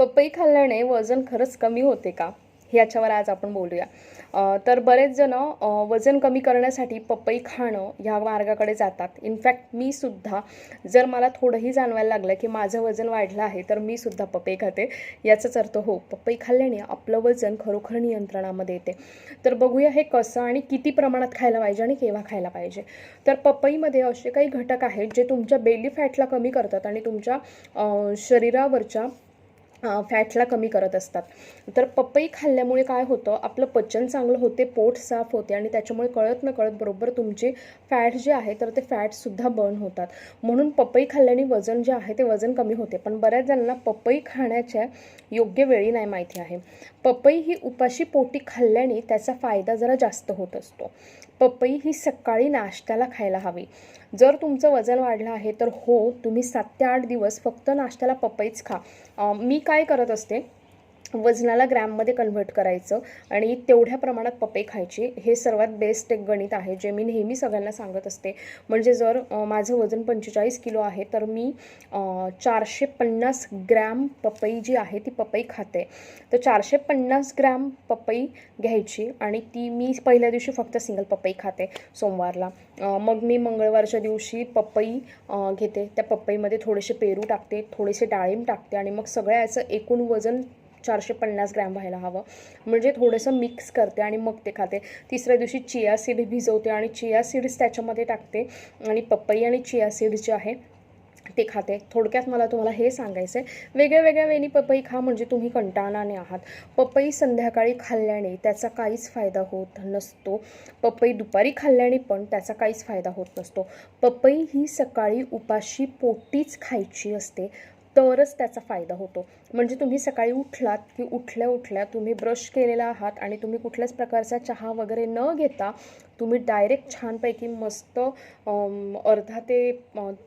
पपई खाल्ल्याने वजन खरंच कमी होते का? ह्याच्यावर आज आपण बोलूया. तर बरेच जण वजन कमी करण्यासाठी पपई खाणं ह्या मार्गाकडे जातात. इनफॅक्ट मी सुद्धा जर मला थोडंही जाणवायला लागलं की माझं वजन वाढलं आहे तर मी सुद्धा पपई खाते. याचाच अर्थ हो पपई खाल्ल्याने आपलं वजन खरोखर नियंत्रणामध्ये येते. तर बघूया हे कसं आणि किती प्रमाणात खायला पाहिजे आणि केव्हा खायला पाहिजे. तर पपईमध्ये असे काही घटक आहेत जे तुमच्या बेली फॅटला कमी करतात आणि तुमच्या शरीरावरच्या फॅटला कमी करत असतात. तर पपई खाल्ल्यामुळे काय होतं आपलं पचन चांगलं होते पोट साफ होते आणि त्याच्यामुळे कळत न कळत बरोबर तुमचे फॅट जे आहे तर ते फॅटसुद्धा बर्न होतात. म्हणून पपई खाल्ल्याने वजन जे आहे ते वजन कमी होते. पण बऱ्याच जणांना पपई खाण्याच्या योग्य वेळी नाही माहिती आहे. पपई ही उपाशी पोटी खाल्ल्याने त्याचा फायदा जरा जास्त होत असतो. पपई ही सकाळी नाश्त्याला खायला हवी. जर तुमचं वजन वाढलं आहे तर हो तुम्ही सात ते आठ दिवस फक्त नाश्त्याला पपईच खा. मी काय करत असते? वजनाला ग्रॅममध्ये कन्व्हर्ट करायचं आणि तेवढ्या प्रमाणात पपई खायची हे सर्वात बेस्ट एक गणित आहे जे मी नेहमी सगळ्यांना सांगत असते. म्हणजे जर माझं वजन पंचेचाळीस किलो आहे तर मी चारशे पन्नास ग्रॅम पपई जी आहे ती पपई खाते. तर चारशे पन्नास ग्रॅम पपई घ्यायची आणि ती मी पहिल्या दिवशी फक्त सिंगल पपई खाते सोमवारला. मग मी मंगळवारच्या दिवशी पपई घेते. त्या पपईमध्ये थोडेसे पेरू टाकते थोडेसे डाळिंब टाकते आणि मग सगळ्या याचं एकूण वजन चारशे पन्नास ग्रॅम व्हायला हवं. म्हणजे थोडंसं मिक्स करते आणि मग ते खाते. तिसऱ्या दिवशी चिया सीड भिजवते आणि चिया सीड्स त्याच्यामध्ये टाकते. आणि पपई आणि चिया सीड जे आहे ते खाते. थोडक्यात मला तुम्हाला हे सांगायचं आहे वेगळ्या वेगळ्या वेळी पपई खा म्हणजे तुम्ही कंटाळाने आहात. पपई संध्याकाळी खाल्ल्याने त्याचा काहीच फायदा होत नसतो. पपई दुपारी खाल्ल्याने पण त्याचा काहीच फायदा होत नसतो. पपई ही सकाळी उपाशी पोटीच खायची असते. तरच त्याचा फायदा होतो. म्हणजे तुम्ही सकाळी उठलात की उठल्या उठल्या तुम्ही ब्रश केलेला आहात आणि तुम्ही कुठल्याच प्रकारचा चहा वगैरे न घेता तुम्ही डायरेक्ट छानपैकी मस्त अर्धा ते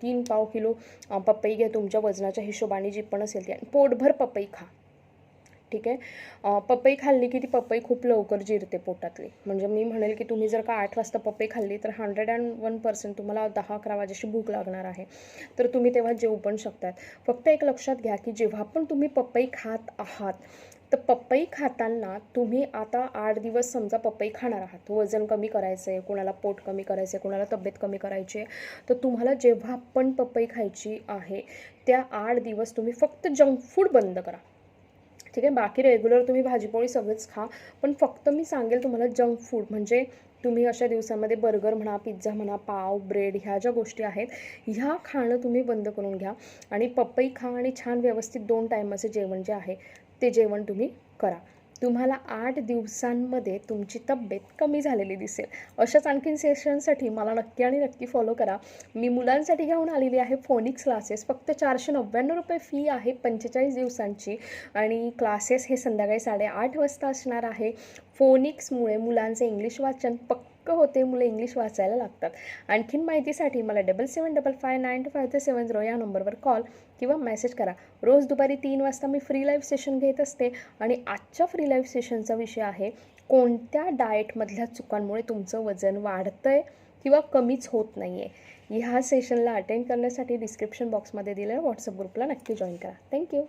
तीन पाव किलो पपई घ्या तुमच्या वजनाच्या हिशोबाने जी पण असेल ती. आणि पोटभर पपई खा. ठीक आहे? पपई खाल्ली की ती पपई खूप लवकर जिरते पोटातली. म्हणजे मी म्हणेल की तुम्ही जर का आठ वाजता पपई खाल्ली तर हंड्रेड अँड वन पर्सेंट तुम्हाला दहा अकरा वाजेशी भूक लागणार आहे. तर तुम्ही तेव्हा जेवू पण शकतात. फक्त एक लक्षात घ्या की जेव्हा पण तुम्ही पपई खात आहात तर पपई खाताना तुम्ही आता आठ दिवस समजा पपई खाणार आहात. वजन कमी करायचं आहे कोणाला पोट कमी करायचं आहे कोणाला तब्येत कमी करायची आहे तर तुम्हाला जेव्हा पण पपई खायची आहे त्या आठ दिवस तुम्ही फक्त जंक फूड बंद करा. ठीक आहे? बाकी रेग्युलर तुम्ही भाजीपोळी सगळंच खा. पण फक्त मी सांगेल तुम्हाला जंक फूड म्हणजे तुम्ही अशा दिवसांमध्ये बर्गर म्हणा पिझ्झा म्हणा पाव ब्रेड ह्या ज्या गोष्टी आहेत ह्या खाणं तुम्ही बंद करून घ्या. आणि पपई खा आणि छान व्यवस्थित दोन टायमाचं जेवण जे आहे ते जेवण तुम्ही करा. तुम्हाला आठ दिवसांमध्ये तुमची तब्येत कमी झालेली दिसेल. अशाच आणखीन सेशनसाठी मला नक्की आणि नक्की फॉलो करा. मी मुलांसाठी घेऊन आलेली आहे फोनिक्स क्लासेस फक्त चारशे नव्याण्णव रुपये फी आहे पंचेचाळीस दिवसांची. आणि क्लासेस हे संध्याकाळी साडेआठ वाजता असणार आहे. फोनिक्समुळे मुलांचे इंग्लिश वाचन पक्क होते मुलं इंग्लिश वाचायला लागतात. आणखीन माहितीसाठी मला double seven double five nine two five three seven zero या नंबरवर कॉल किंवा मेसेज करा. रोज दुपारी तीन वाजता मी फ्री लाईव्ह सेशन घेत असते आणि आजच्या फ्री लाईव्ह सेशनचा विषय आहे कोणत्या डाएटमधल्या चुकांमुळे तुमचं वजन वाढतं आहे किंवा कमीच होत नाही आहे ह्या सेशनला अटेंड करण्यासाठी डिस्क्रिप्शन बॉक्समध्ये दिलेल्या व्हॉट्सअप ग्रुपला नक्की जॉईन करा. थँक्यू